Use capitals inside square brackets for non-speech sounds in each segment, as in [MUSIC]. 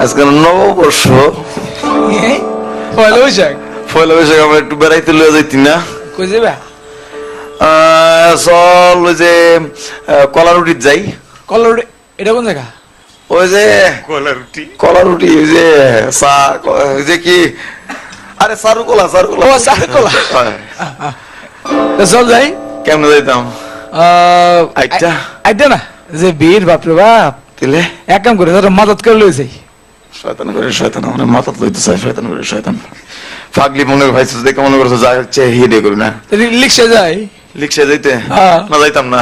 আজকে নববর্ষ। পয়লা বৈশাখ? পয়লা বৈশাখ আমরা একটু বেড়াইতে লয়ে যাইতি না। কই যাবা আহ, চল ওই যে আহ, কলা রুটির যাই। কলর এটা কোন জায়গা? ওই যে কলা রুটি কলা ওই যে চা ওই যে কি? আরে সারু কলা সারু কলা ও, চারু কলা। হয়। চল যাই। কেমনে যাইতাম? আইটা? আই- আইটা না? যে বীর বাপরে বাপ। দিলে এক কাম করে তোরা মদত করে লই যাই। শয়তান করে শয়তান মানে মাথা লইতে চাই শয়তান করে শয়তান। ফাগলি মনে ভাইছিস দেখে মনে করছ যা হচ্ছে হিডে করি না রিক্সা যাই। লিখছে যাইতে? হ্যাঁ। না যাইতাম না।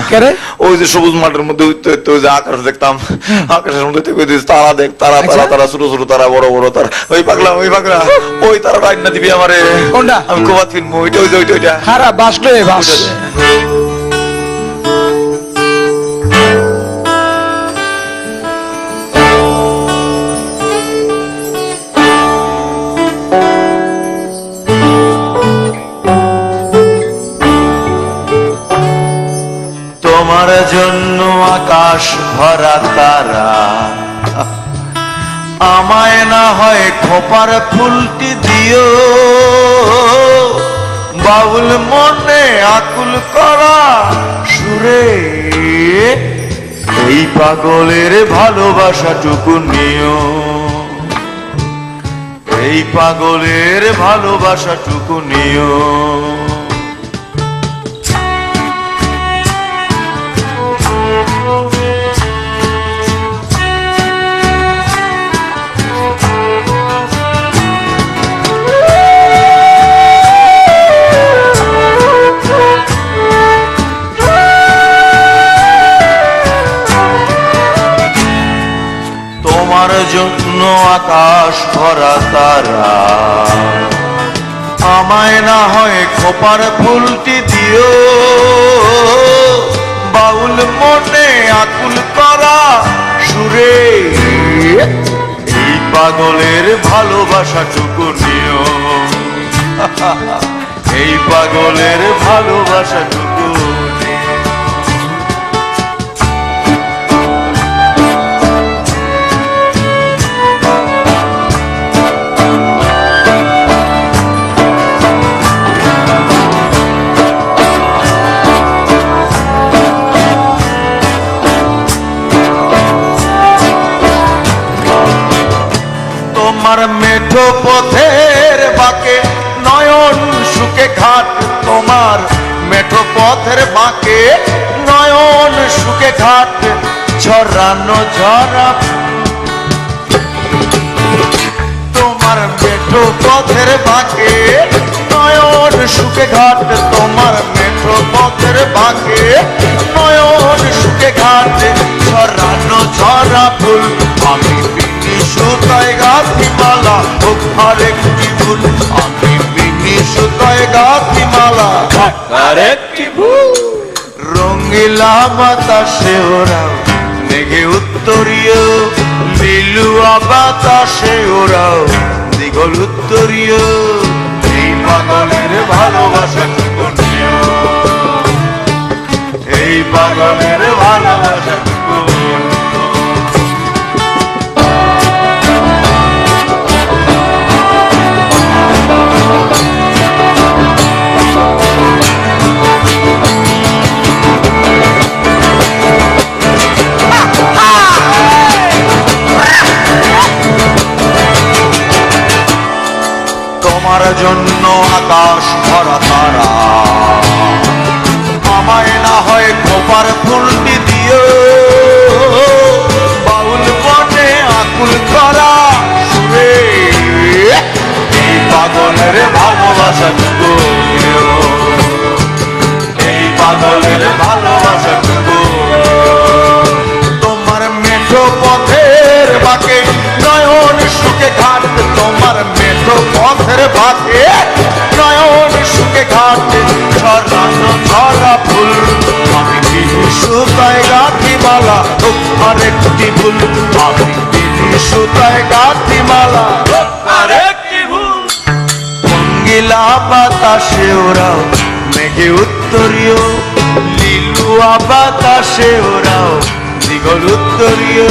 ওই যে সবুজ মাঠের মধ্যে উঠতে ওই যে আকাশ দেখতাম আকাশের মধ্যে তারা দেখ তারা তারা আচ্ছা। তারা ছোট ছোট তারা বড় বড় তারা। ওই পাগলা ওই পাগলা। ওই তারা রাইট না দিবি আমারে। কোনটা? আমি কোবাত ফিল্ম ওইটা ওই যে ওইটা ওইটা। হারা বাস তারা। আমায় না হয় খোপার ফুলটি দিও। বাউল মনে আকুল করা সুরে। এই পাগলের ভালোবাসাটুকু নিও। এই পাগলের ভালোবাসাটুকু নিও। আকাশ ভরা তারা। আমায় না হয় খোপার ফুলটি দিও। বাউল মনে আকুল করা সুরে। এই পাগলের ভালোবাসাটুকু নিও। [LAUGHS] এই পাগলের ভালোবাসাটুকু পথের বাঁকে নয়ন সুখে ঘাট ঝরানো ঝরা। তোমার মেঠো পথের বাঁকে নয়ন সুখে ঘাট, তোমার মেঠো পথের বাঁকে নয়ন সুখে ঘাট ঝরানো ঝরা ফুল। আমি বিনি সুতায় গাছি মালা ও আরেকটি ফুল। আমি বিনি সুতায় গাছি মালা আরেকটি ফুল। রঙ্গিলা বাতাসে ওরাও মেঘে উত্তরীয় লিলুয়া বাতাসে ওরাও দিগল উত্তরীয়, এই পাগলের ভালোবাসা। এই পাগলের ভালোবাসা জন্য আকাশ ভরা তারা। আমায় না হয় খোপার ফুলটি দিও। বাউল বনে আকুল করা সুরে এই পাগলের ভালোবাসা। এই পাগলের ভালোবাসা তোমার মেঠো পথের বাকে নয়ন সুখে ঘাট ছড়ানো ছড়া ফুল। আমি সুতায় গাঁথি মালা আরেকটি ফুল আমি সুতায় গাঁথি মালা আরেকটি ফুল মঙ্গিলা বাতাসে ওরাও, মেঘে উত্তরীয়। লিলুয়া বাতাসে ওরাও, দিগল উত্তরীয়।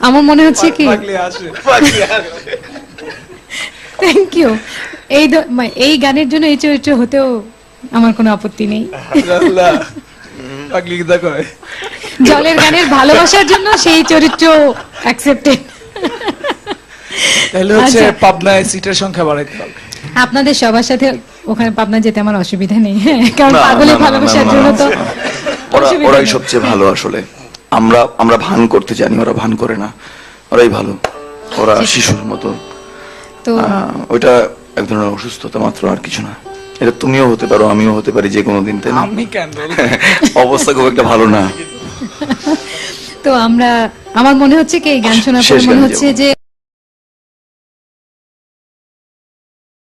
আমার মনে হচ্ছে কি থ্যাংক ইউ এই এই গানের জন্য এই চরিত্র হতেও আমার কোনো আপত্তি নেই পাগলি দেখো জলের গানের ভালোবাসার জন্য সেই চরিত্র অ্যাকসেপ্টেড তাহলে হচ্ছে আচ্ছা। পাবনায় সিটের সংখ্যা বাড়াইতে পারবে আপনাদের সবার সাথে ওখানে পাবনা যেতে আমার অসুবিধা নেই হ্যাঁ, কারণ পাগলের ভালোবাসার জন্য তো ওরাই সবচেয়ে ভালো আসলে আমরা আমরা ভান করতে জানি ওরা ভান করে না। ওরাই ভালো। ওরা শিশুর মতো। ওইটা এক ধরনের অসুস্থতা মাত্র আর কিছু না। এটা তুমিও হতে পারো আমিও হতে পারি যে কোনো দিন তাই না? [LAUGHS] অবস্থা খুব একটা ভালো না। [LAUGHS] তো আমরা আমার মনে হচ্ছে কি এই গান শোনার পর মনে হচ্ছে যে